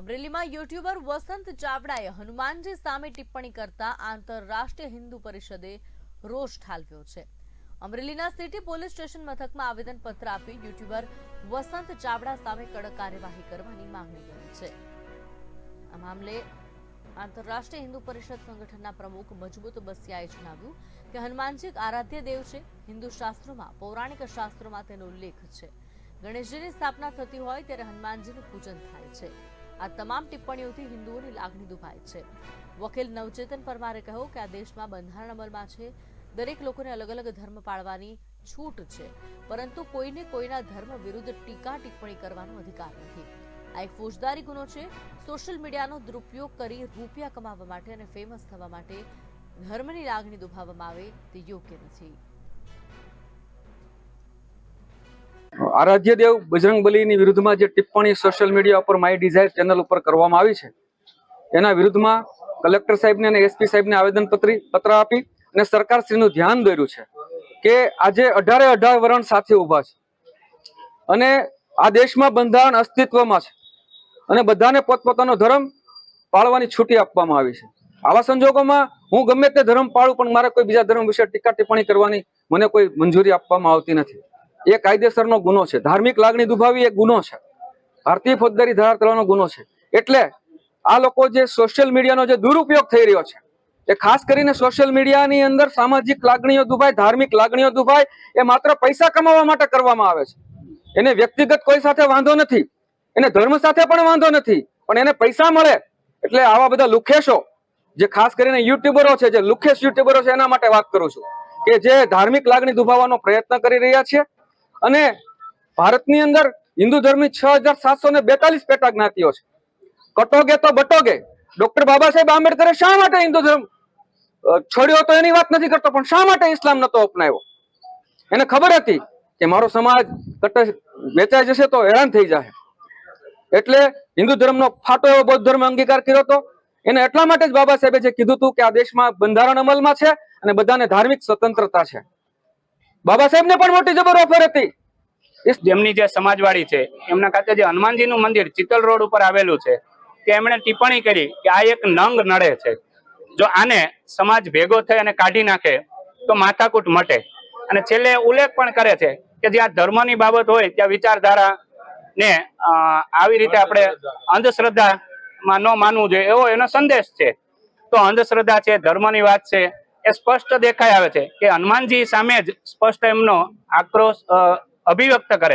અમરેલીમાં યુટ્યુબર વસંત ચાવડાએ હનુમાનજી સામે ટિપ્પણી કરતા આંતરરાષ્ટ્રીય હિન્દુ પરિષદે રોષ ઠાલવ્યો છે. અમરેલીના સિટી પોલીસ સ્ટેશન મથકમાં આવેદનપત્ર આપી યુટ્યુબર વસંત ચાવડા સામે કડક કાર્યવાહી કરવાની માંગણી કરી છે. આ મામલે આંતરરાષ્ટ્રીય હિન્દુ પરિષદ સંગઠનના પ્રમુખ મજબૂત બસિયાએ જણાવ્યું કે હનુમાનજી એક આરાધ્ય દેવ છે. હિન્દુ શાસ્ત્રોમાં, પૌરાણિક શાસ્ત્રોમાં તેનો ઉલ્લેખ છે. ગણેશજીની સ્થાપના થતી હોય ત્યારે હનુમાનજીનું પૂજન થાય છે. આ તમામ ટિપ્પણીઓથી હિન્દુઓની લાગણી દુભાય છે. વકીલ નવચેતન પરમારે કહ્યું કે આ દેશમાં બંધારણ અમલમાં છે. દરેક લોકોને અલગ અલગ ધર્મ પાળવાની છૂટ છે. પરંતુ કોઈને કોઈના ધર્મ વિરુદ્ધ ટીકા ટિપ્પણી કરવાનો અધિકાર નથી. આ એક ફોજદારી ગુનો છે. સોશિયલ મીડિયાનો દુરુપયોગ કરી રૂપિયા કમાવવા માટે અને ફેમસ થવા માટે ધર્મની લાગણી દુભાવવામાં આવે તે યોગ્ય નથી. આરાધ્ય દેવ બજરંગ બલીની વિરુદ્ધમાં જે ટિપ્પણી સોશિયલ મીડિયા ઉપર માય ડિઝાયર ચેનલ ઉપર કરવામાં આવી છે એના વિરુદ્ધમાં કલેક્ટર સાહેબને અને એસપી સાહેબને આવેદનપત્ર, પત્ર આપી અને સરકારશ્રીનું ધ્યાન દોર્યું છે કે આજે અઢારે અઢાર વરણ સાથે ઊભા છે. અને આ દેશમાં બંધારણ અસ્તિત્વમાં છે અને બધાને પોતપોતાનો ધર્મ પાળવાની છૂટી આપવામાં આવી છે. આવા સંજોગોમાં હું ગમે તે ધર્મ પાળું, પણ મારે કોઈ બીજા ધર્મ વિશે ટીકા ટિપ્પણી કરવાની મને કોઈ મંજૂરી આપવામાં આવતી નથી. એ કાયદેસરનો ગુનો છે. ધાર્મિક લાગણી દુભાવી એ ગુનો છે. ભારતીય ફોજદારી ધારા તળવાનો ગુનો છે. એટલે આ લોકો જે સોશિયલ મીડિયાનો જે દુરુપયોગ થઈ રહ્યો છે, એ ખાસ કરીને સોશિયલ મીડિયાની અંદર સામાજિક લાગણીઓ દુભાય, ધાર્મિક લાગણીઓ દુભાય, એ માત્ર પૈસા કમાવા માટે કરવામાં આવે છે. એને વ્યક્તિગત કોઈ સાથે વાંધો નથી. એને ધર્મ સાથે પણ વાંધો નથી. પણ એને પૈસા મળે એટલે આવા બધા લુખેશો, જે ખાસ કરીને યુટ્યુબરો છે, જે લુખેશ યુટ્યુબરો છે, એના માટે વાત કરું છું કે જે ધાર્મિક લાગણી દુભાવવાનો પ્રયત્ન કરી રહ્યા છે અને ભારતની અંદર હિન્દુ ધર્મની છ હજાર સાતસો ને બેતાલીસ પેટા જ્ઞાતિઓ છે. કટોગે તો બટોગે. ડોક્ટર બાબા સાહેબ આંબેડકરે શા માટે હિન્દુ ધર્મ છોડ્યો તો એની વાત નથી કરતો, પણ શા માટે ઇસ્લામ નતો અપનાવ્યો? એને ખબર હતી કે મારો સમાજ કટ, વેચાઈ જશે તો હેરાન થઈ જાય એટલે હિન્દુ ધર્મનો ફાટો એવો બૌદ્ધ ધર્મ અંગીકાર કર્યો હતો. એને એટલા માટે જ બાબા સાહેબે જે કીધું હતું કે આ દેશમાં બંધારણ અમલમાં છે અને બધાને ધાર્મિક સ્વતંત્રતા છે. બાબા સાહેબને પણ મોટી જબર ઓફર હતી. જેમની જે સમાજવાડી છે, એમના ખાતે જે હનુમાનજીનું મંદિર ચિત્તલ રોડ ઉપર આવેલું છે કે એમણે ટિપ્પણી કરી કે આ એક નંગ નડે છે. જો આને સમાજ ભેગો થઈ અને કાઢી નાખે, તો માથાકૂટ મટે. અને છેલ્લે ઉલ્લેખ પણ કરે છે કે જ્યાં ધર્મની બાબત હોય, ત્યાં વિચારધારા ને આવી રીતે આપણે અંધશ્રદ્ધામાં ન માનવું જોઈએ એવો એનો સંદેશ છે. તો અંધશ્રદ્ધા છે, ધર્મની વાત છે એ સ્પષ્ટ દેખાઈ આવે છે કે હનુમાનજી સામે જ સ્પષ્ટ એમનો આક્રોશ અભિવ્યક્ત કરે